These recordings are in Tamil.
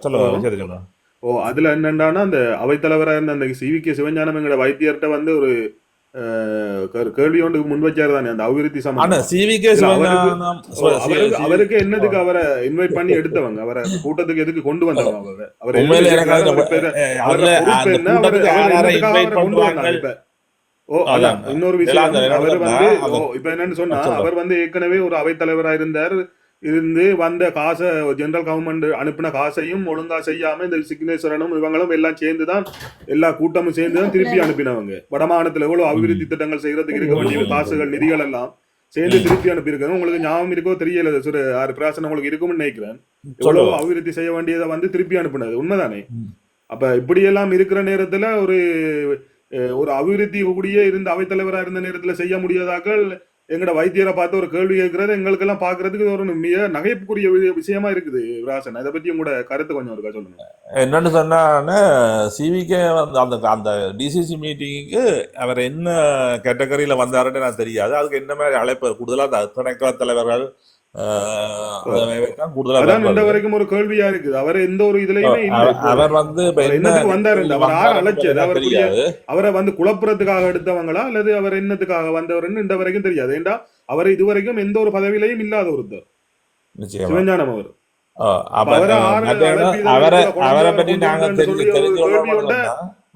சொல்லுங்க ஓ அதுல என்னண்டானா அந்த அவைத்தலைவரா இருந்த அந்த சிவி கே சிவஞானம் எங்கட வைத்தியர்கிட்ட வந்து ஒரு கேள்வி ஒன்று முன் வச்சாரு தானே அந்த அபிவிருத்தி சம்பந்தம்? அவருக்கு- என்னதுக்கு அவரை இன்வைட் பண்ணி எடுத்தவங்க? அவரை கூட்டத்துக்கு எதுக்கு கொண்டு வந்தவங்க அவரை? ஓ அதான். இன்னொரு விஷயம் அவர் வந்து இப்ப என்னன்னு சொன்னா. அவர் வந்து ஏற்கனவே ஒரு அவைத்தலைவரா இருந்தார். இருந்து வந்த காசை ஜெனரல் கவர்மெண்ட் அனுப்பின காசையும் ஒழுங்கா செய்யாம இந்த சிக்னேஸ்வரனும் இவங்களும் எல்லாம் சேர்ந்து தான் எல்லா கூட்டமும் சேர்ந்து தான் திருப்பி அனுப்பினவங்க. வடமாநிலத்துல எவ்வளவு அபிவிருத்தி திட்டங்கள் செய்யறதுக்கு இருக்க வேண்டிய காசுகள் நிதிகள் எல்லாம் சேர்ந்து திருப்பி அனுப்பியிருக்காங்க. உங்களுக்கு ஞாபகம் இருக்கோ தெரியல சுரு ஆறு பிராசனம் உங்களுக்கு இருக்கும்னு நினைக்கிறேன். எவ்வளவு அபிவிருத்தி செய்ய வேண்டியதை வந்து திருப்பி அனுப்புனது உண்மைதானே. அப்ப இப்படி எல்லாம் இருக்கிற நேரத்துல ஒரு ஒரு அபிவிருத்தி கூடிய இருந்த அவைத்தலைவரா இருந்த நேரத்துல செய்ய முடியாதாக்கள் எங்கட வைத்தியரை பார்த்து ஒரு கேள்வி கேட்கறது எங்களுக்கெல்லாம் பாக்குறதுக்கு ஒரு மிக நகைப்புக்குரிய விஷயமா இருக்குது ராசன் இதை பத்தி உங்களோட கருத்து கொஞ்சம் இருக்கா சொல்லுங்க. என்னன்னு சொன்னா சிவிகே வந்து அந்த அந்த டிசிசி மீட்டிங்க்கு அவர் என்ன கேட்டகரியில வந்தாருன்னு நான் தெரியாது. அதுக்கு என்ன மாதிரி அழைப்பு? கூடுதலா அந்த துணைக்கல தலைவர்கள் இந்த. வரைக்கும் ஒரு கேள்வியா இருக்குது. அவர் எந்த ஒரு இதுலயுமே இல்ல. அவர் வந்து அவர் என்ன என்னத்துக்கு வந்தாரு? இந்த அவர் யார் அழைச்சது அவர் அவரை வந்து குழப்புறதுக்காக எடுத்தவங்களா? அல்லது அவர் என்னத்துக்காக வந்தவர்னு இந்த வரைக்கும் தெரியாது. ஏண்டா? அவர் இதுவரைக்கும் எந்த ஒரு பதவியிலையும் இல்லாத ஒருத்தர். சிவஞானம் அவர்.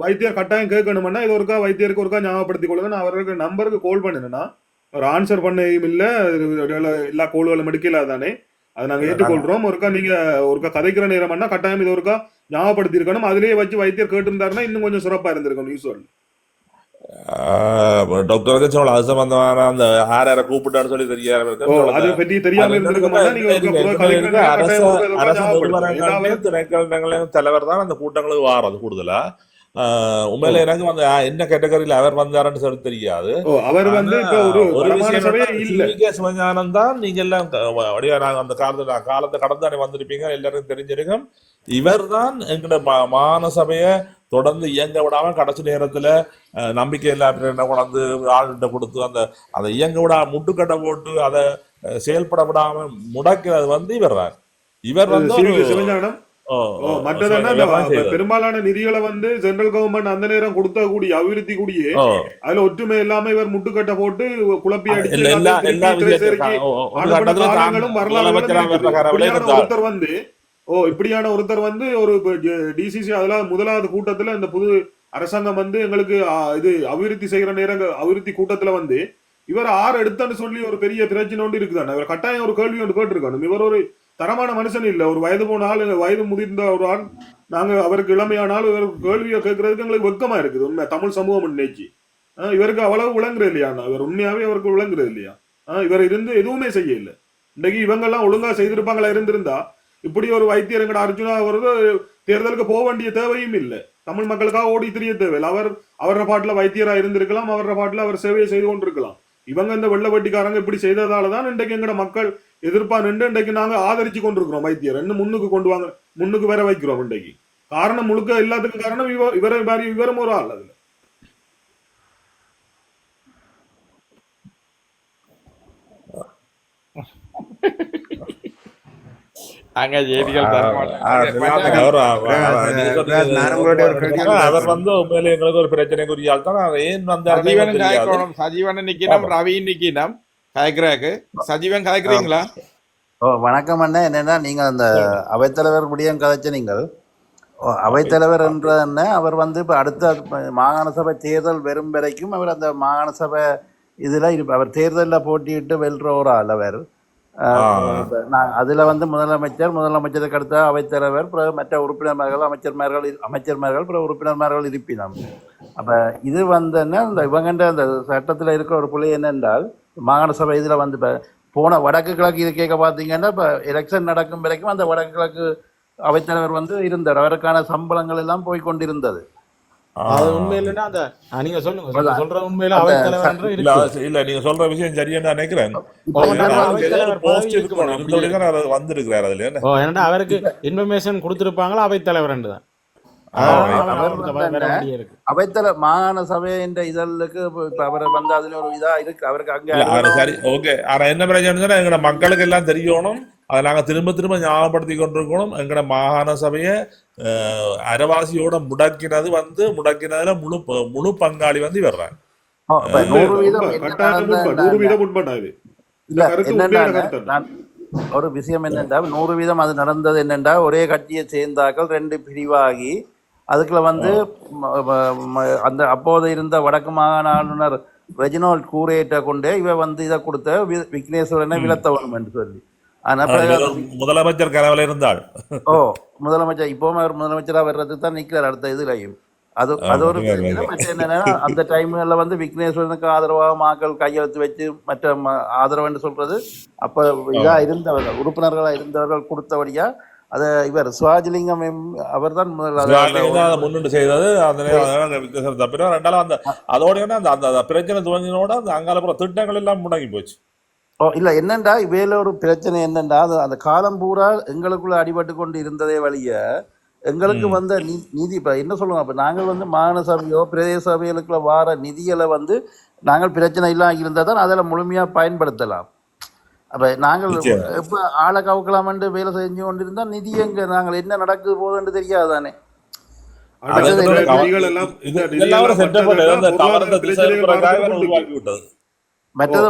வைத்தியர் கட்டாயம் கேட்கணும்னா இது ஒருக்கா வைத்தியருக்கு ஒருக்கா ஞாபகப்படுத்திக் கொள்ளுங்க நான் அவருக்கு நம்பருக்கு கால் பண்ணினா ஒரு ஆன்சர் பண்ணையும் இல்ல எல்லா கோல்களும் எடுக்கல தானே. அதை நாங்க ஏற்றுக்கொள்றோம். ஒருக்கா நீங்க ஒருக்கா கதைக்கிற நேரம் பண்ணா கட்டாயம் இது ஒருக்கா ஞாபகப்படுத்தி இருக்கணும் அதுலயே வச்சு வைத்தியர் கேட்டிருந்தாருன்னா இன்னும் கொஞ்சம் சிறப்பா இருந்திருக்கும் யூஸ்வல் டாக்டருக்கு சொல்லலாம் அது சம்பந்தமான அந்த ஆர் யாரை கூப்பிட்டான்னு சொல்லி அதை பத்தி தெரியாம அரச அரச நிறுவனங்களையும் தலைவர் தான் அந்த கூட்டங்களுக்கு வாரது கூடுதலா. உண்மையில எனக்கு வந்து என்ன கேட்டகரியில அவர் வந்தாருன்னு சொல்லி தெரியாது. அவர் வந்து சிவஞானம் தான் நீங்க எல்லாம் வடிவா நாங்க அந்த காலத்துல காலத்தை கடந்தானே வந்திருப்பீங்க எல்லாருக்கும் தெரிஞ்சிருக்கும். இவர் தான் எங்கட மா- மாகாண சபையை தொடர்ந்து இயங்க விடாம கடைசி நேரத்துல நம்பிக்கை இல்லாம கொண்டாந்து ஆள்கிட்ட கொடுத்து அந்த அதை இயங்க விடா முட்டுக்கட்டை போட்டு அதை செயல்பட விடாம முடக்கிறது வந்து இவர் தான். இவர் வந்து சிவஞானம்? மற்றது. பெரும்பாலான நிதிகளை வந்து சென்ட்ரல் கவர்மெண்ட் அந்த நேரம் கொடுத்த கூடிய அபிவிருத்தி கூடிய அதுல ஒற்றுமை இல்லாம இவர் முட்டுக்கட்டை போட்டு குழப்பி அடிச்சு ஒருத்தர் வந்து ஓ இப்படியான ஒருத்தர் வந்து ஒரு டிசிசி அதுல முதலாவது கூட்டத்துல இந்த புது அரசாங்கம் வந்து எங்களுக்கு இது அபிவிருத்தி செய்யற நேரங்க அபிவிருத்தி கூட்டத்துல வந்து இவர் ஆறு எடுத்தான்னு சொல்லி ஒரு பெரிய பிரச்சனை ஒன்று இருக்குதானே? இவர் கட்டாயம் ஒரு கேள்வி ஒன்று கேட்டிருக்கணும். இவர் ஒரு தரமான மனுஷன் இல்லை. ஒரு வயது போன ஆள் வயது முதிர்ந்த ஒரு ஆள் நாங்கள் அவருக்கு இளமையானாலும் இவர் கேள்வியை கேட்கறதுக்கு எங்களுக்கு வெக்கமா இருக்குது. உண்மை தமிழ் சமூகம் இன்னைக்கு. ஆஹ் இவருக்கு அவ்வளவு விளங்குறது இல்லையா? இவர் உண்மையாவே அவருக்கு விளங்குறது இல்லையா? இவர் இருந்து எதுவுமே செய்ய இல்லை இன்னைக்கு இவங்கெல்லாம் ஒழுங்கா செய்திருப்பாங்களா இருந்திருந்தா இப்படி ஒரு வைத்தியர் எங்கட அர்ஜுனா அவரது தேர்தலுக்கு போக வேண்டிய தேவையும் இல்லை. தமிழ் மக்களுக்காக ஓடி தெரிய தேவையில்லை. அவர் அவர பாட்டில் வைத்தியராக இருந்திருக்கலாம் அவர பாட்டில் அவர் சேவையை செய்து கொண்டிருக்கலாம். இவங்க இந்த வெள்ள வட்டிக்காரங்க இப்படி செய்ததால தான் இன்றைக்கு எங்கட மக்கள் எதிர்ப்பா நின்று இன்றைக்கு நாங்க ஆதரிச்சு கொண்டிருக்கிறோம் வைத்தியர். இன்னும் முன்னுக்கு கொண்டு வாங்க முன்னுக்கு வேற வைக்கிறோம் இன்றைக்கு. காரணம் முழுக்க எல்லாத்துக்கும் காரணம் இவ இவரை மாதிரி இவரும் ஒரு ஆள் அதுல. அவர் வந்து உண்மையிலே எங்களுக்கு ஒரு பிரச்சனைக்குரிய ஆள் தான். ஏன் காய்க்கணும் சஜீவன் நிக்கணும் ரவி நிக்கணும் காய்க்கிறாக்கு சஜீவன் காய்க்கிறீங்களா ஓ வணக்கம் அண்ணா. என்னன்னா நீங்கள் அந்த அவைத்தலைவர் முடியும் கதைச்ச நீங்கள். அவைத்தலைவர் என்ற என்ன அவர் வந்து இப்போ அடுத்த மாகாண சபை தேர்தல் வரும் வரைக்கும் அவர் அந்த மாகாண சபை இதில் அவர் தேர்தலில் போட்டியிட்டு வெல்ற ஒரு நான் அதில் வந்து முதலமைச்சர் முதலமைச்சருக்கு அடுத்த அவைத்தலைவர் பிறகு மற்ற உறுப்பினர்கள் அமைச்சர்மார்கள் அமைச்சர்மார்கள் பிறகு உறுப்பினர்மார்கள் இருப்பினம். அப்போ இது வந்தன்னா இந்த இவங்கன்ற அந்த சட்டத்தில் இருக்கிற ஒரு புள்ளி என்னென்றால் மாகாண சபை இதில் வந்து இப்போ போன வடக்கு கிழக்கு இது கேட்க பார்த்தீங்கன்னா இப்போ எலெக்ஷன் நடக்கும் வரைக்கும் அந்த வடக்கு கிழக்கு அவைத்தலைவர் வந்து இருந்தார். அவருக்கான சம்பளங்கள் எல்லாம் போய் கொண்டிருந்தது. அது உண்மையிலன்னா அந்த நீங்க சொல்லுங்க. சொல்ற உண்மையில அவைத்தலைவர் இல்ல இருக்கு. இல்ல நீங்க சொல்ற விஷயம் நான் நினைக்கிறேன். வந்திருக்கிறார் அதுல ஏன்னா அவருக்கு இன்ஃபர்மேஷன் கொடுத்திருப்பாங்களா அவைத்தலைவர் தான்? அவைத்தலை மாகாண சபை என்ற இதழுக்கு அவர் வந்து அதில் ஒரு இதாக இருக்கு. அவருக்கு அங்கே சரி ஓகே. ஆனா என்ன பிரச்சனை மக்களுக்கு எல்லாம் தெரியணும். அதை நாங்கள் திரும்ப திரும்ப ஞாபகப்படுத்தி கொண்டிருக்கணும். எங்களோட மாகாண சபையை அரவாசியோட முடக்கினது வந்து முடக்கினதுல முழு முழு பங்காளி வந்து வர்றாங்க இது. ஒரு விஷயம் என்னண்டா நூறு வீதம் அது நடந்தது என்னண்டா ஒரே கட்சியை சேர்ந்தாக்கள் ரெண்டு பிரிவாகி அதுக்குள்ள வந்து அந்த அப்போது இருந்த வடக்கு மாகாண ஆளுநர் ரெஜினால்ட் கூரேட்ட கொண்டே இவ வந்து இதை கொடுத்த விக்னேஸ்வரனை விலத்தவனும் என்று சொல்லி. முதலமைச்சர் கனவுல இருந்தாள். ஓ முதலமைச்சர். இப்பவும் அவர் முதலமைச்சரா வர்றதுக்கு தான் நிக்கிறார் அடுத்த இதுலயும். அது அது ஒரு என்னன்னா அந்த டைம்ல வந்து விக்னேஸ்வரனுக்கு ஆதரவாக மக்கள் கையெழுத்து வச்சு மற்ற ம- ஆதரவுன்னு சொல்றது அப்ப இதா இருந்தவர்கள் உறுப்பினர்களா இருந்தவர்கள் கொடுத்தபடியா அத இவர் சிவாஜிலிங்கம் அவர் தான் அதை முன்னிட்டு செய்தது. அந்த வித்தியாசம் தப்பினா ரெண்டாலும் அந்த அதோட அந்த அந்த பிரச்சனை துவங்கினோட அந்த அங்காலப்புற திட்டங்கள் எல்லாம் முடங்கி போச்சு. ஓ இல்ல என்னண்டா இவையில ஒரு பிரச்சனை என்னண்டா? அது அந்த காலம் பூரா எங்களுக்குள்ள அடிபட்டு கொண்டு இருந்ததே வழிய எங்களுக்கு. வந்த நிதி இப்ப என்ன சொல்லுவோம் அப்ப நாங்கள் வந்து மாகாண சபையோ பிரதேச சபைகளுக்குள்ள வார நிதிகளை வந்து நாங்கள் பிரச்சனை இல்லாம இருந்தால் தான் அதில் முழுமையா பயன்படுத்தலாம். அப்ப நாங்கள். எப்ப ஆளை கவுக்கலாம்னு வேலை செஞ்சு கொண்டிருந்தா நிதி எங்க? நாங்கள் என்ன நடக்குது போகுதுன்னு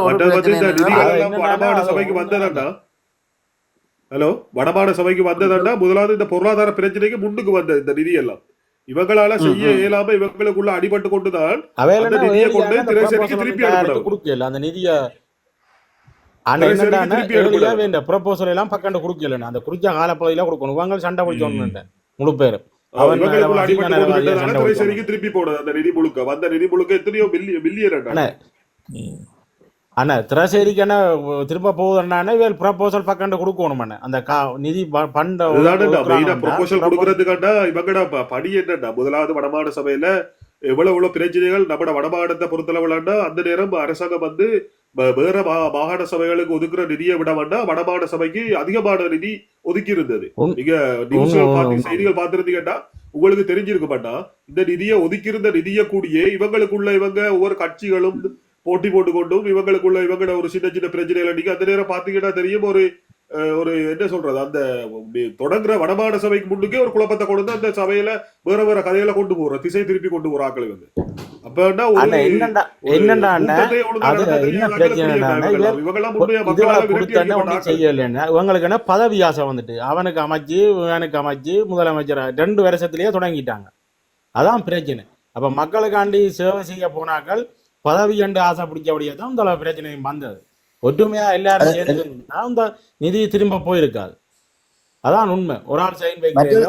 ஒண்ணும் வந்ததா ஹலோ வடமாகாண சபைக்கு வந்ததா முதலாவது இந்த பொருளாதார பிரச்சனைக்கு முன்னுக்கு வந்த இந்த நிதி எல்லாம் இவங்களால செய்ய. இயலாம இவங்களுக்குள்ள அடிபட்டு கொண்டுதான் அந்த நிதியை கொண்டு திரைசேரிக்கு திருப்பி அனுப்பணும். அந்த நிதிய ஆனா ப்ரொபோசல் எல்லாம் பக்கண்டு கொடுக்கல அந்த குறிச்ச காலப்பகுதியில கொடுக்கணும். இவங்க சண்டை பிடிச்சோன்னு முழு பேர். திருப்பி போடுது அந்த நிதி முழுக்க வந்த நிதி முழுக்க எத்தனையோ பில்லியன் அண்ணே, திரசேரிக்கு என்ன திரும்ப போகுதுன்னா இவள் ப்ரொபோசல் பக்கண்டு கொடுக்கணும் அண்ணே. அந்த கா நிதி பண்ட proposal- கொடுக்கறதுக்காண்டா இவங்கடா ப- படி என்னடா? முதலாவது வடமாகாண சபையில எவ்வளவு எவ்வளவு பிரச்சனைகள்? நம்ம வடமாகாணத்தை பொறுத்தளவுலாண்டா அந்த நேரம் அரசாங்கம் வந்து வேற மாகாண சபைகளுக்கு ஒதுக்குற நிதியை விட வேண்டாம் வடமாகாண சபைக்கு அதிகமான நிதி ஒதுக்கி இருந்தது நீங்க பார்த்து செய்திகள் பார்த்திருந்தீங்கன்னா உங்களுக்கு தெரிஞ்சிருக்க மாட்டா இந்த நிதியை ஒதுக்கி இருந்த நிதியை கூடியே இவங்களுக்குள்ள இவங்க ஒவ்வொரு கட்சிகளும் போட்டி போட்டு கொண்டும் இவங்களுக்குள்ள இவங்களோட ஒரு சின்ன சின்ன பிரச்சனைகளை நீங்க அந்த நேரம் பாத்தீங்கன்னா தெரியும். ஒரு ஒரு என்ன சொல்றது அந்த தொடங்குற வடமாகாண சபைக்கு முன்னுக்கே ஒரு குழப்பத்தை கொண்டு அந்த சபையில வேற வேற கதைகளை கொண்டு போற திசை திருப்பி கொண்டு போற ஆட்களை வந்து அப்ப அண்ணே, என்னண்டா என்னண்டா அண்ணே, அது என்ன பிரச்சனைன்னா, இவர் இவங்கெல்லாம் உண்மையா இதுவரை மக்களால விரட்டி கொடுத்தோன்னே அடிக்கப்பட்ட ஒன்றும் ஆட்கள். செய்யலைன்னா இவங்களுக்கு என்ன பதவி ஆசை வந்துட்டு? அவனுக்கு அமைச்சு இவனுக்கு அமைச்சு முதலமைச்சர் ரெண்டு வருஷத்திலேயே தொடங்கிட்டாங்க. அதான் பிரச்சனை. அப்ப மக்களுக்காண்டி சேவை செய்ய போனாக்கள் பதவி கண்டு ஆசை பிடிக்கபடியே தான் இந்த பிரச்சனையும் வந்தது. ஒற்றுமையா எல்லாரும் இந்த நிதி திரும்ப போயிருக்காது. அதான் உண்மை. ஒரு ஆள் சைன் வைக்கிறேன்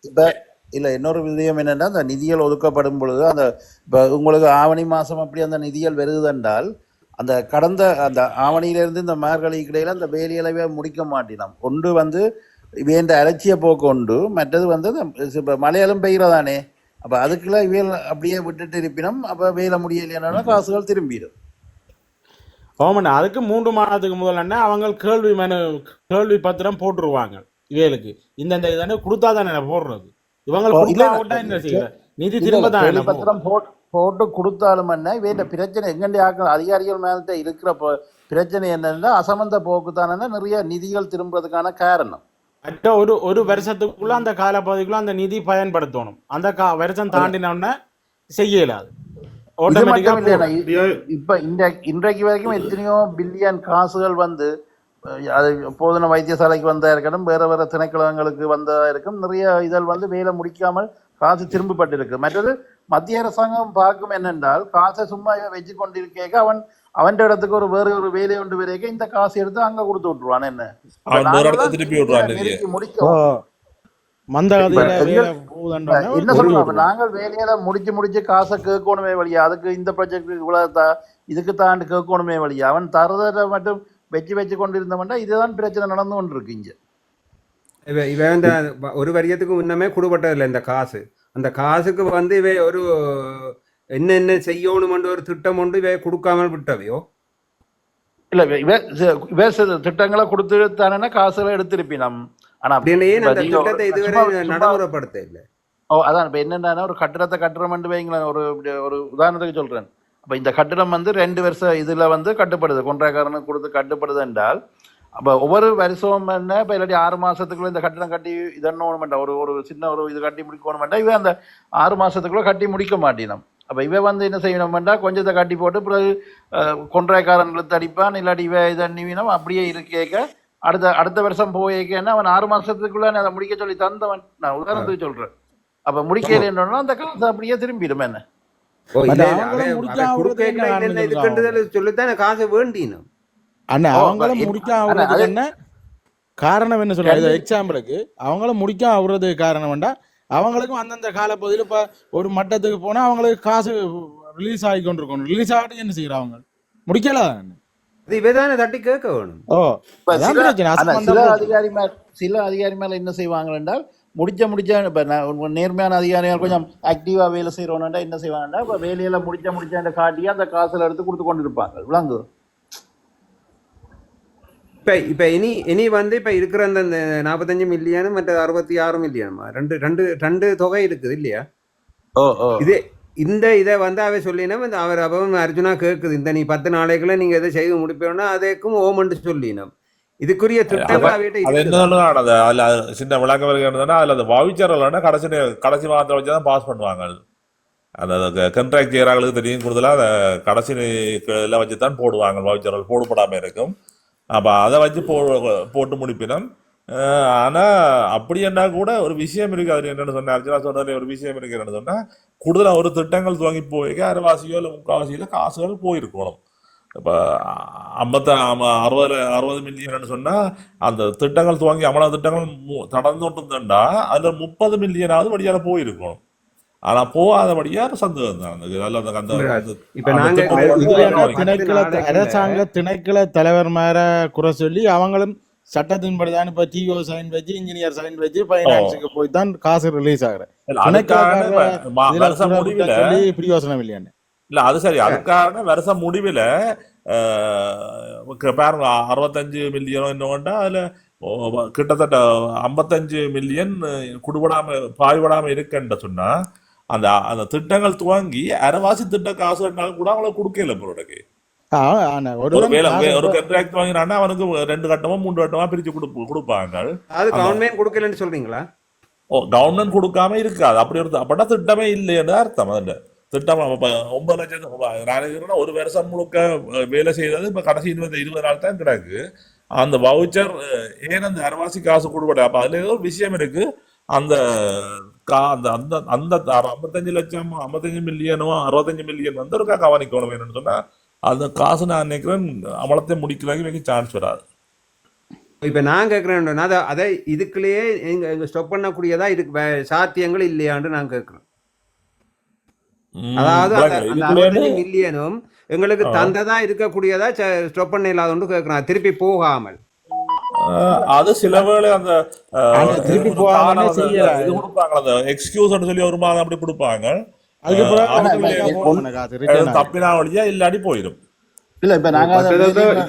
இப்ப இல்ல இன்னொரு விஷயம் என்னன்னா அந்த நிதிகள் ஒதுக்கப்படும் பொழுது அந்த இப்ப உங்களுக்கு ஆவணி மாசம் அப்படி அந்த நிதிகள் வருகுதென்றால் அந்த கடந்த அந்த ஆவணியிலிருந்து இந்த மார்கழிக்கு இடையில அந்த வேலையளவே முடிக்க மாட்டினோம். ஒன்று வந்து வேண்ட அலட்சிய போக்கு உண்டு. மற்றது வந்து இப்ப மலையாளம் பெய்கிறதானே? அப்ப அதுக்குள்ள வேல் அப்படியே விட்டுட்டு இருப்பினோம் அப்ப வேலை முடியலைன்னா காசுகள் திரும்பிடும். ஆமாண்ணா அதுக்கு மூன்று மாதத்துக்கு முதல்ல என்ன அவங்க கேள்வி மனு கேள்வி பத்திரம் போட்டுருவாங்க இவைகளுக்கு. இந்தந்த இதனை கொடுத்தா தானே போடுறது. இவங்க என்ன நிதி திரும்ப தான். பத்திரம் போட்டு போட்டு கொடுத்தாலும் என்ன வேண்ட பிரச்சனை எங்கண்டி ஆக்கள் அதிகாரிகள் மேல்கிட்ட இருக்கிற பிரச்சனை என்னன்னா அசமந்த போக்கு தானே நிறைய நிதிகள் திரும்புறதுக்கான காரணம். மற்ற ஒரு ஒரு வருஷத்துக்குள்ள அந்த காலப்பகுதிக்குள்ள அந்த நிதி பயன்படுத்தணும். அந்த கா வருஷம் தாண்டினோடனே செய்ய இயலாது இப்ப இந்த இன்றைக்கு வரைக்கும் எத்தனையோ பில்லியன் காசுகள் வந்து அது போதன வைத்தியசாலைக்கு வந்தா இருக்கட்டும் வேற வேற திணைக்களங்களுக்கு வந்ததா இருக்கும் நிறைய இதழ் வந்து வேலை முடிக்காமல் காசு திரும்பப்பட்டிருக்கு. மற்றது மத்திய அரசாங்கம் பார்க்கும் என்னென்றால் காசை சும்மா வச்சு கொண்டிருக்க அவன் அவன் இடத்துக்கு ஒரு வேற ஒரு வேலை ஒன்று வரைக்கும் இந்த காசு எடுத்து அங்க கொடுத்து விட்டுருவான் என்ன அப்ப அவன் வேற நாங்க இடத்த தான் திருப்பி விடுறான் நிதியை. நெருக்கி முடிக்க மந்த கதையில இப்ப வேலை எங்க- போகுதுன்றோடனே என்ன சொல்றோம். நாங்கள் வேலையில முடிச்சு முடிச்சு காசை கேட்கணுமே வழியா அதுக்கு இந்த ப்ராஜெக்ட் இவ்வளவு இதுக்கு தாண்டி கேட்கணுமே வழியா அவன் தரதை மட்டும் வச்சு வச்சு கொண்டிருந்தவன்டா இதுதான் பிரச்சனை நடந்து கொண்டு இருக்கு இங்க இவ இவ இந்த ஒரு வரியத்துக்கு முன்னமே கொடுபட்டதில்லை இந்த காசு அந்த காசுக்கு வந்து இவை ஒரு என்னென்ன செய்யணுமென்ற ஒரு திட்டம் ஒன்று இவை கொடுக்காமல் விட்டவையோ? இல்ல இவ இவ திட்டங்களை கொடுத்து தானே காசுகளை எடுத்திருப்பினம். ஆனா அப்படின்னு ஏன் இப்ப அந்த ஒரு- திட்டத்தை இதுவரை சும்மா- சும்மா- நடைமுறைப்படுத்த இல்லை ஓ அதான் இப்ப என்னன்னா ஒரு கட்டிடத்தை கட்டுறோம்னு வைங்களேன் ஒரு ஒரு உதாரணத்துக்கு சொல்றேன். அப்போ இந்த கட்டிடம் வந்து ரெண்டு வருஷம் இதில் வந்து கட்டுப்படுது கொன்றாக்காரனுக்கு கொடுத்து கட்டுப்படுது என்றால் அப்போ ஒவ்வொரு வருஷம் என்ன இப்போ இல்லாட்டி ஆறு மாதத்துக்குள்ள இந்த கட்டிடம் கட்டி இதன்னு ஒரு ஒரு சின்ன ஒரு இது கட்டி முடிக்கணும் இவன் அந்த ஆறு மாதத்துக்குள்ள கட்டி முடிக்க மாட்டினோம். அப்போ இவன் வந்து என்ன செய்யணும்னா கொஞ்சத்தை கட்டி போட்டு பிறகு கொன்றாய்க்காரன் இழுத்து அடிப்பான். இல்லாட்டி இவ இதை நிவினம் அப்படியே இருக்கேக்க அடுத்த அடுத்த வருஷம் போயிருக்கேன்னா அவன் ஆறு மாசத்துக்குள்ள அதை முடிக்க சொல்லி தந்தவன். நான் உதாரணத்துக்கு சொல்றேன். அப்ப முடிக்கலைன்னா அந்த காசு அப்படியே திரும்பிடும் என்ன? முடிக்காம சொல்லித்தானே காசு வேண்டினும் அண்ணா அவங்களும் இப்ப- முடிக்க அண்ணா, ஆகுறதுக்கு அது- என்ன? காரணம் என்ன சொல்றாங்க எக்ஸாம்பிளுக்கு அவங்களும் முடிக்க ஆகுறதுக்கு காரணம் வேண்டா அவங்களுக்கும் அந்தந்த காலப்பகுதியில் இப்ப ஒரு மட்டத்துக்கு போனா அவங்களுக்கு காசு ரிலீஸ் ஆகி கொண்டிருக்கணும். ரிலீஸ் ஆகிட்டு என்ன செய்யறாங்க அவங்க? முடிக்கல தட்டி கேட்க வேணும். ஓ சில. அதிகாரி மேல சில அதிகாரி மேல என்ன செய்வாங்க என்றால் முடிச்ச முடிச்ச இப்ப நான் நேர்மையான அதிகாரிகள் கொஞ்சம் ஆக்டிவா வேலை செய்யறோம்னா என்ன செய்வாங்கன்னா இப்ப வேலையில முடிச்ச முடிச்ச காட்டி அந்த காசுல எடுத்து கொடுத்து கொண்டு இருப்பாங்க விளங்கு. இப்ப இப்ப இனி இனி வந்து இப்ப இருக்கிற அந்த நாற்பத்தஞ்சு மில்லியனு மற்ற அறுபத்தி ஆறு மில்லியனுமா ரெண்டு ரெண்டு ரெண்டு தொகை இருக்குது இல்லையா? ஓ ஓ. இது இந்த இதை வந்து அவ சொல்லினோம் இந்த அவர் அவன் அர்ஜுனா கேட்குது இந்த நீ பத்து நாளைக்குள்ள நீங்க எதை செய்து முடிப்பேன்னா அதேக்கும் ஓமன்ட்டு சொல்லினோம். இதுக்குரிய அதுல அது சின்ன விளக்கம் இருக்குன்னா அதுல அந்த வவுச்சர் இல்லைன்னா கடைசி கடைசி மாதத்தை வச்சு தான் பாஸ் பண்ணுவாங்க அந்த கண்ட்ராக்ட் செய்யறாங்களுக்கு தெரியும் கூடுதலாக அந்த கடைசி இதில் வச்சு தான் போடுவாங்க வவுச்சர்கள் போடப்படாமல் இருக்கும். அப்போ அதை வச்சு போ போட்டு முடிப்பினோம். ஆனால் அப்படி என்ன கூட ஒரு விஷயம் இருக்குது. அது என்னென்னு சொன்னேன் அர்ச்சனா சொன்னதுல ஒரு விஷயம் இருக்கு சொன்னால் கூடுதலாக ஒரு திட்டங்கள் துவங்கி போய் அரைவாசியோ இல்லை முக்காவாசியில காசுகள் போயிருக்கணும். இப்போ ஐம்பத்தி அறுபது அறுபது மில்லியன் சொன்னா அந்த திட்டங்கள் துவங்கி அமல திட்டங்கள் மு- நடந்துட்டுருந்தா அதில் முப்பது மில்லியனாவது வழியால் போயிருக்கணும். ஆனா போகாதபடியா சந்தேகம் தான். என்ன திணைக்கள அரசாங்க திணைக்கள தலைவர் மேல குறை சொல்லி அவங்களும் சட்டத்தின்படிதான் இப்ப டிஓ சைன் வச்சு இன்ஜினியர் சைன் வச்சு பைனான்ஸுக்கு போய் தான் காசு ரிலீஸ் ஆகுற பிரியோசனம் இல்லையான்னு. இல்ல அது சரி. அதுக்காக வருஷம் முடிவில் பாருங்க அறுபத்தஞ்சு மில்லியனோ என்னோண்டா அதுல கிட்டத்தட்ட ஐம்பத்தஞ்சு மில்லியன் குடுபடாம பாய்படாம இருக்குன்ற சொன்னா அந்த அந்த திட்டங்கள் துவங்கி அரைவாசி திட்ட காசு இருந்தாலும் கூட அவங்களுக்கு கொடுக்கல பொருளுக்கு ஒரு கண்ட்ராக்ட் வாங்கினான்னா அவனுக்கு ரெண்டு கட்டமா மூன்று கட்டமா பிரிச்சு கொடுப்பு கொடுப்பாங்க. அது கவர்மெண்ட் கொடுக்கலன்னு சொல்றீங்களா? ஓ கவர்மெண்ட் கொடுக்காம இருக்காது. அப்படி ஒரு அப்படின்னா திட்டமே இல்லைன்னு அர்த்தம். அதுல திட்டம் ஒன்பது லட்சம் நான் இருக்கிறேன்னா ஒரு வருஷம் முழுக்க வேலை செய்தது இப்ப கடைசி இருபது இருபது நாள் தான் கிடக்கு. அந்த வவுச்சர் ஏன் அந்த அரவாசி காசு கொடுபட அப்ப அதுல ஏதோ ஒரு விஷயம் இருக்கு. அந்த கா அந்த அந்த அந்த ஐம்பத்தஞ்சு லட்சம் ஐம்பத்தஞ்சு மில்லியனோ அறுபத்தஞ்சு மில்லியன் வந்து ஒரு கவனிக்கணும் என்னன்னு சொன்னா அந்த காசு நான் நினைக்கிறேன் அமலத்தை முடிக்கிறதுக்கு சான்ஸ் வராது. இப்ப நான் கேட்கிறேன் அதை அதை இதுக்குள்ளேயே எங்க எங்க ஸ்டாப் பண்ணக்கூடியதா இதுக்கு வே- சாத்தியங்கள் இல்லையான்னு நான் கேட்கிறேன். அதாவது அந்த அறுபத்தஞ்சு மில்லியனும் எங்களுக்கு. தந்ததா இருக்கக்கூடியதா ஸ்டாப் பண்ண இல்லாதொன்று கேட்கிறேன். திருப்பி போகாமல். அது சில வேளை அந்த ஆஹ், ஆனா திருப்பி ஒரு போகாமலே காரணம் அந்த செய்யலாம். இது கொடுப்பாங்க அந்த எக்ஸ்கியூஸ் சொல்லி ஒரு மாதம் அப்படி கொடுப்பாங்க. தப்பினா வழியா இல்லாடி போயிடும். இல்ல இப்ப நாங்க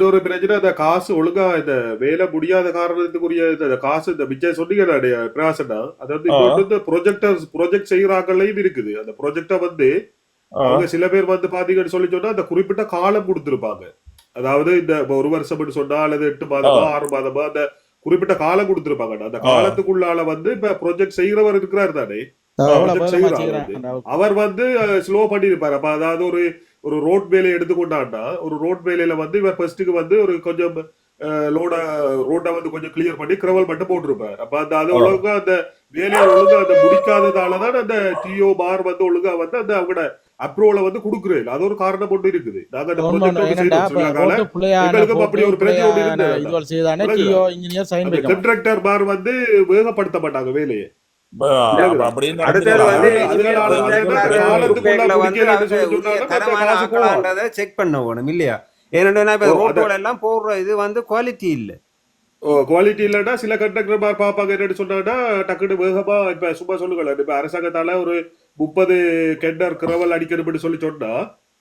ஒரு பிரச்சனை இந்த காசு ஒழுங்கா இந்த வேலை முடியாத காரணத்துக்குரிய இந்த காசு இந்த விஜய் சொன்னீங்க பிரகாசனா அது வந்து இப்போ வந்து இந்த ப்ரொஜெக்டர் ப்ரொஜெக்ட் செய்யறாங்களையும் இருக்குது. அந்த ப்ரொஜெக்ட வந்து அவங்க சில பேர் வந்து பாத்தீங்கன்னு சொல்லி சொன்னா அந்த குறிப்பிட்ட காலம் கொடுத்திருப்பாங்க. அதாவது இந்த இப்ப ஒரு வருஷம் சொன்னா அல்லது எட்டு மாதமா ஆறு மாதமா அந்த குறிப்பிட்ட காலம் கொடுத்திருப்பாங்க அந்த. காலத்துக்குள்ளால வந்து இப்ப ப்ரொஜெக்ட் செய்யறவர் இருக்கிறார் தானே? அவர் வந்து ஸ்லோ பண்ணியிருப்பாரு. அப்ப அதாவது ஒரு ஒரு ரோட் வேலையை எடுத்துக்கொண்டாண்டா ஒரு ரோட் வேலையில வந்து இவர் ஃபர்ஸ்ட்டுக்கு வந்து ஒரு கொஞ்சம் லோட ரோட்டை வந்து கொஞ்சம் கிளியர் பண்ணி கிரவல் மட்டும் போட்டிருப்பாரு. அப்ப அந்த அது. ஒழுங்கா அந்த வேலையை ஒழுங்கா அந்த முடிக்காததாலதான் அந்த டிஓ பார் வந்து ஒழுங்கா வந்து அந்த அவங்களோட அப்ரூவலை வந்து கொடுக்குறது அது ஒரு காரணம் கொண்டு இருக்குது. அப்படி ஒரு போட்டு. கண்ட்ராக்டர் பார் வந்து வேகப்படுத்த மாட்டாங்க வேலையை செக் பண்ண வேணும் இல்லையா? ஏன்னா ரோட்டோட எல்லாம் போடுற இது வந்து குவாலிட்டி இல்ல. ஓ குவாலிட்டி இல்லைன்னா சில கண்டக்டர் பார் பார்ப்பாங்க என்னன்னு சொன்னாங்கன்னா டக்குனு வேகமா இப்ப சும்மா சொல்லுங்களேன் இப்ப அரசாங்கத்தால ஒரு முப்பது கெண்டர் கிரவல் அடிக்கணும்னு சொல்லி சொன்னா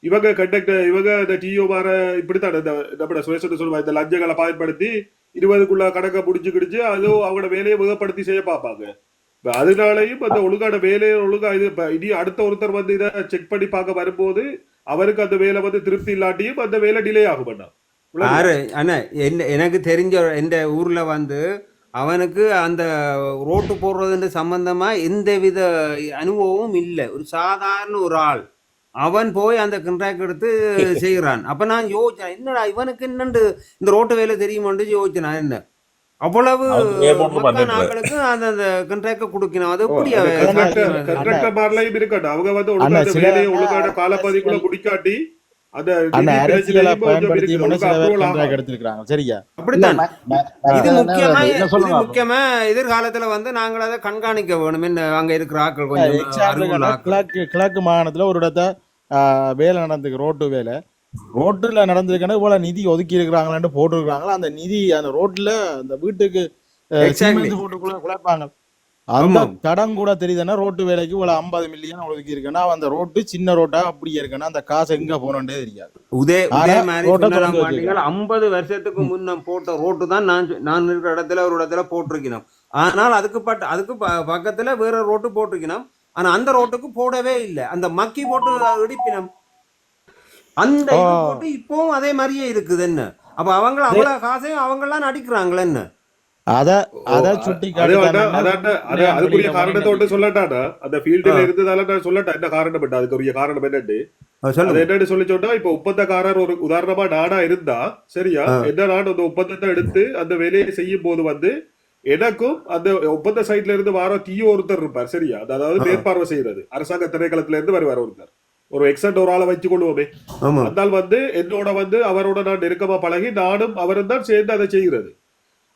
இவங்க கண்டக்டர் இவங்க இந்த டிஓ மார இப்படித்தான் இந்த நம்ம சுயசன சொல்லுவாங்க இந்த லஞ்சங்களை பயன்படுத்தி இருபதுக்குள்ள கணக்கை முடிச்சு கிடிச்சு அதுவும் அவங்களோட வேலையை முகப்படுத்தி செய்ய பார்ப்பாங்க. இப்போ அதனாலையும் அந்த ஒழுங்கான வேலையை ஒழுங்காக இது இப்போ இனி அடுத்த ஒருத்தர் வந்து இதை செக் பண்ணி பார்க்க வரும்போது அவருக்கு அந்த வேலை வந்து திருப்தி இல்லாட்டியும் அந்த வேலை டிலே ஆகும் பண்ணா யாரு அண்ணா என்ன எனக்கு தெரிஞ்ச எந்த ஊரில் வந்து அவனுக்கு அந்த ரோட்டு போடுறதுன்ற சம்பந்தமா எந்தவித அனுபவமும் இல்லை. ஒரு சாதாரண ஒரு ஆள். அவன் போய் அந்த கண்ட்ராக்ட் எடுத்து செய்கிறான். அப்ப நான் யோசிச்சேன் என்னடா இவனுக்கு என்னண்டு இந்த ரோட்டு வேலை தெரியுமான்னு யோசிச்சேன் நான் என்ன. அவ்வளவு? ஆட்களுக்கு அந்த அந்த கண்ட்ராக்ட கொடுக்கணும். அது எப்படி அவன் கண்ட்ராக்டர் சாத்தியம்? கண்ட்ராக்டர் மாதிரிலாம் இருக்கட்டும். அவங்க வந்து ஒழுங்கான காலப்பதிக்குள்ள அரசியல் முடிக்காட்டி அந்த அந்த நிதி அரசியலை பிரச்சனையும் கொஞ்சம் பயன்படுத்தி இருக்குது. சில ஒழுங்கா பேர் approval contract ஆகும். எடுத்திருக்கிறாங்க சரியா அப்படித்தான் இது முக்கியமா என்ன இது சொல்லுங்க முக்கியமா எதிர்காலத்துல வந்து நாங்கள் அதை கண்காணிக்க வேணும். அங்க இருக்கிற ஆட்கள் கொஞ்சம். கிழக்கு கிழக்கு மாகாணத்துல ஒரு இடத்த ஆஹ், வேலை நடந்திருக்கு ரோட்டு வேலை. ரோட்டுல நடந்திருக்கேன்னா இவ்வளவு நிதி ஒதுக்கி இருக்கிறாங்களான்னு போட்டிருக்காங்களா அந்த நிதி அந்த ரோட்ல அந்த வீட்டுக்கு குழப்பாங்க. அந்த. தடம் கூட தெரியுதுன்னா ரோட்டு வேலைக்கு இவ்வளவு ஐம்பது மில்லியன் ஒதுக்கி இருக்குன்னா அந்த ரோட்டு சின்ன ரோட்டா அப்படியே இருக்குன்னா அந்த காசு எங்க போனோன்றே தெரியாது. உதே ஐம்பது வருஷத்துக்கு முன்ன போட்ட ரோட்டு தான் நான் நான் இருக்கிற இடத்துல ஒரு இடத்துல போட்டிருக்கணும். ஆனால் அதுக்கு பட்ட அதுக்கு பக்கத்துல வேற ரோட்டு போட்டிருக்கணும். ஆனா அந்த ரோட்டுக்கு போடவே இல்லை. அந்த மக்கி போட்டு இடிப்பினம் அந்த. போட்டு இப்பவும் அதே மாதிரியே இருக்குது என்ன அப்ப அவங்க அவ்வளவு காசையும் அவங்கெல்லாம் நடிக்கிறாங்களே என்ன அதுக்குரிய காரணத்தை ஒன்று சொல்லட்டாடா அந்த ஃபீல்டுல. இருந்ததால நான் சொல்லட்டேன் என்ன காரணம் என்ன? அதுக்குரிய காரணம் என்னன்னு சொல்லி. சொன்னா இப்ப ஒப்பந்தக்காரர் ஒரு உதாரணமா நானா இருந்தா சரியா. என்ன நான் அந்த ஒப்பந்தத்தை எடுத்து அந்த வேலையை செய்யும் போது வந்து எனக்கும் அந்த ஒப்பந்த சைட்ல இருந்து வர டிஓ ஒருத்தர் இருப்பார் சரியா? அதாவது. மேற்பார்வை செய்யறது. அரசாங்க திணைக்களத்துல இருந்து வருவார் ஒருத்தர். ஒரு எக்ஸன்ட் ஒரு ஆளை வச்சு கொள்வோமே ஆள் வந்து என்னோட வந்து அவரோட நான் நெருக்கமா பழகி நானும் அவரும் தான் சேர்ந்து அதை செய்கிறது.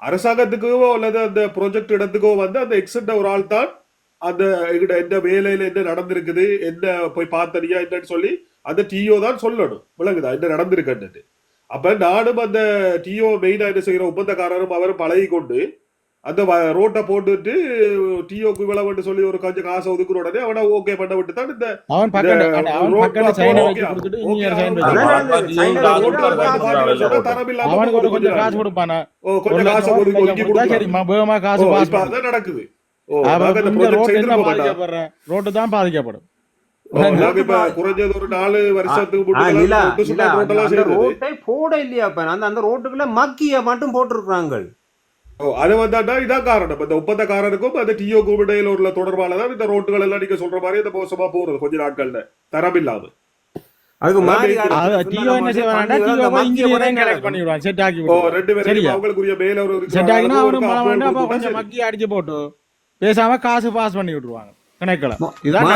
அரசாங்கத்துக்கோ அல்லது அந்த ப்ராஜெக்ட் இடத்துக்கோ வந்து அந்த எக்ஸன்ட் ஒரு ஆள் தான் அந்த எங்கிட்ட என்ன வேலையில என்ன நடந்திருக்குது என்ன போய் பார்த்தனியா என்னன்னு சொல்லி அந்த டிஓ தான் சொல்லணும். விளங்குதா? என்ன நடந்திருக்குன்னு அப்ப நானும் அந்த டிஓ மெயினா என்ன செய்யற ஒப்பந்தக்காரரும் அவரும் பழகி கொண்டு அந்த ரோட்டை போட்டுட்டு டிஓக்கு இவ்வளவுன்னு சொல்லி ஒரு கொஞ்சம் காசை ஒதுக்குற உடனே அவனை ஓகே பண்ண விட்டு தான் இந்த நடக்குது. ரோட்டு தான் பாதிக்கப்படும். குறைஞ்சது ஒரு நாலு வருஷத்துக்கு போட இல்லையா அப்ப அந்த அந்த ரோட்டுக்குள்ள மக்கிய மட்டும் போட்டிருக்கிறாங்க. அது வந்தாண்டா இதான் காரணம். இந்த ஒப்பந்தக்காரருக்கும் அந்த டிஓ இடையில உள்ள தொடர்பால தான் இந்த ரோட்டுகள் எல்லாம் நீங்க சொல்ற மாதிரி இந்த மோசமா போறது கொஞ்ச நாட்கள்ல. தரம் இல்லாம பேசாம காசு பாஸ் பண்ணி விட்டுருவாங்க. கணக்கில்.